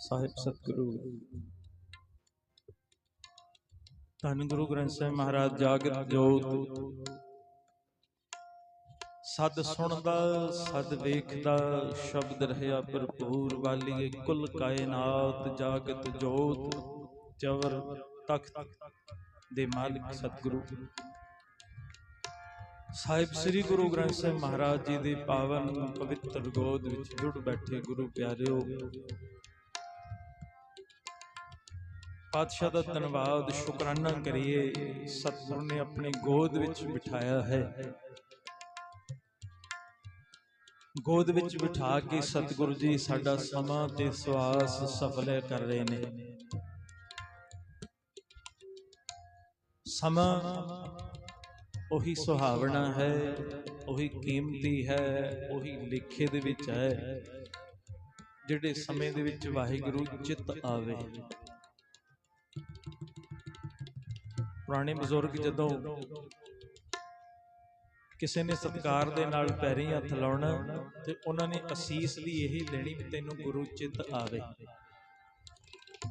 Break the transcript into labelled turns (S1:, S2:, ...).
S1: ਸਾਹਿਬ ਸਤਿਗੁਰੂ ਧੰਨ ਗੁਰੂ ਗ੍ਰੰਥ ਸਾਹਿਬ ਮਹਾਰਾਜ ਜਾਗਤ ਜੋਤ। ਸਦ ਸੁਣਦਾ ਸਦ ਵੇਖਦਾ ਸ਼ਬਦ ਰਹਿਆ ਭਰਪੂਰ ਵਾਲੀਏ ਕੁੱਲ ਕਾਇਨਾਤ ਜਾਗਤ ਜੋਤ ਚਵਰ ਤਖਤ ਦੇ ਮਾਲਿਕ ਸਤਿਗੁਰੂ। ਸਾਹਿਬ ਸ੍ਰੀ ਗੁਰੂ ਗ੍ਰੰਥ ਸਾਹਿਬ ਮਹਾਰਾਜ ਜੀ ਦੇ ਪਾਵਨ ਪਵਿੱਤਰ ਗੋਦ ਵਿੱਚ ਜੁੜ ਬੈਠੇ ਗੁਰੂ ਪਿਆਰਿਓ ਪਾਤਸ਼ਾਹ ਦਾ ਧੰਨਵਾਦ, ਸ਼ੁਕਰਾਨਾ ਕਰੀਏ, ਸਤਿਗੁਰ ਨੇ ਆਪਣੀ ਗੋਦ ਵਿੱਚ ਬਿਠਾਇਆ ਹੈ। ਗੋਦ ਵਿੱਚ ਬਿਠਾ ਕੇ ਸਤਿਗੁਰੂ ਜੀ ਸਾਡਾ ਸਮਾਂ ਤੇ ਸਵਾਸ ਸਫਲ ਕਰ ਰਹੇ ਨੇ। ਸਮਾਂ ਉਹੀ ਸੁਹਾਵਣਾ ਹੈ, ਉਹੀ ਕੀਮਤੀ ਹੈ, ਉਹੀ ਲਿਖੇ ਦੇ ਵਿੱਚ ਹੈ, ਜਿਹੜੇ ਸਮੇਂ ਦੇ ਵਿੱਚ ਵਾਹਿਗੁਰੂ ਚਿੱਤ ਆਵੇ। ਪੁਰਾਣੇ ਬਜ਼ੁਰਗ ਜਦੋਂ ਕਿਸੇ ਨੇ ਸਤਕਾਰ ਦੇ ਨਾਲ ਪੈਰੀ ਹੱਥ ਲਾਉਣਾ ਤੇ ਉਹਨਾਂ ਨੇ ਅਸੀਸ ਵੀ ਇਹੀ ਲੈਣੀ ਵੀ ਤੈਨੂੰ ਗੁਰੂ ਚਿੱਤ ਆਵੇ।